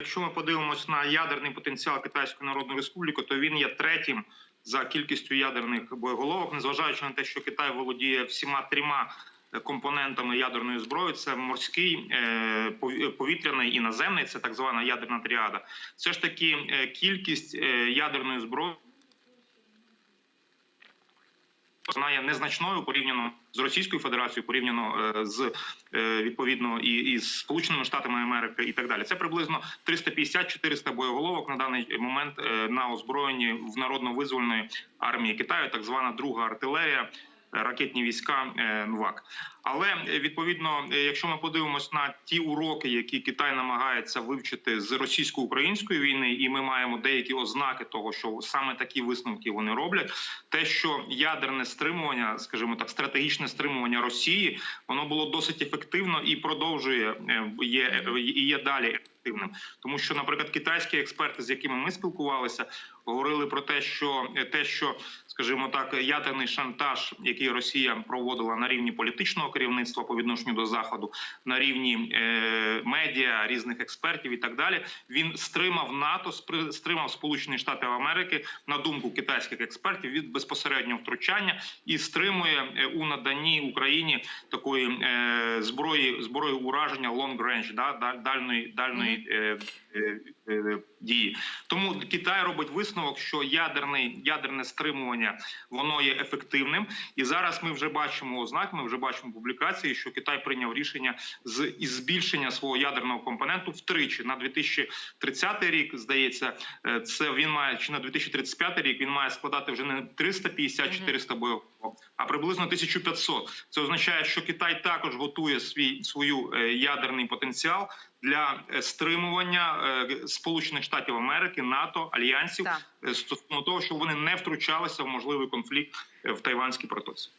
Якщо ми подивимось на ядерний потенціал Китайської Народної Республіки, то він є третім за кількістю ядерних боєголовок, незважаючи на те, що Китай володіє всіма трьома компонентами ядерної зброї: це морський, е, повітряний і наземний, це так звана ядерна тріада. Все ж таки е, кількість е, ядерної зброї. Вона є незначною порівняно з Російською Федерацією, порівняно е, з е, відповідно і, і з Сполученими Штатами Америки, і так далі. Це приблизно 350-400 боєголовок на даний момент е, на озброєнні в народно-визвольної армії Китаю, так звана друга артилерія. Ракетні війська е, НВАК, але е, відповідно, е, якщо ми подивимось на ті уроки, які Китай намагається вивчити з російсько-української війни, і ми маємо деякі ознаки того, що саме такі висновки вони роблять, те, що ядерне стримування, скажімо так, стратегічне стримування Росії, воно було досить ефективно і продовжує є і є далі ефективним, тому що, наприклад, китайські експерти, з якими ми спілкувалися, говорили про те, що е, те, що скажімо так, ядерний шантаж, який Росія проводила на рівні політичного керівництва по відношенню до заходу, на рівні е, медіа, різних експертів і так далі, він стримав НАТО, стримав Сполучені Штати Америки на думку китайських експертів від безпосереднього втручання і стримує е, у наданні Україні такої е, зброї зброї ураження long range, да, даль- дальної дальної е, е, е, дії. Тому Китай робить висновок, що ядерний ядерне стримування воно є ефективним, і зараз ми вже бачимо ознак. Ми вже бачимо публікації, що Китай прийняв рішення з із збільшення свого ядерного компоненту втричі на 2030 рік. Здається, е, це він має чи на 2035 рік. Він має складати вже не 350-400 бойових, а приблизно 1500. Це означає, що Китай також готує свій свою е, ядерний потенціал для е, стримування Сполучених Штатів Америки, НАТО, альянсів Так. е, стосовно того, що вони не втручалися в можливий конфлікт е, в Тайванській протоці.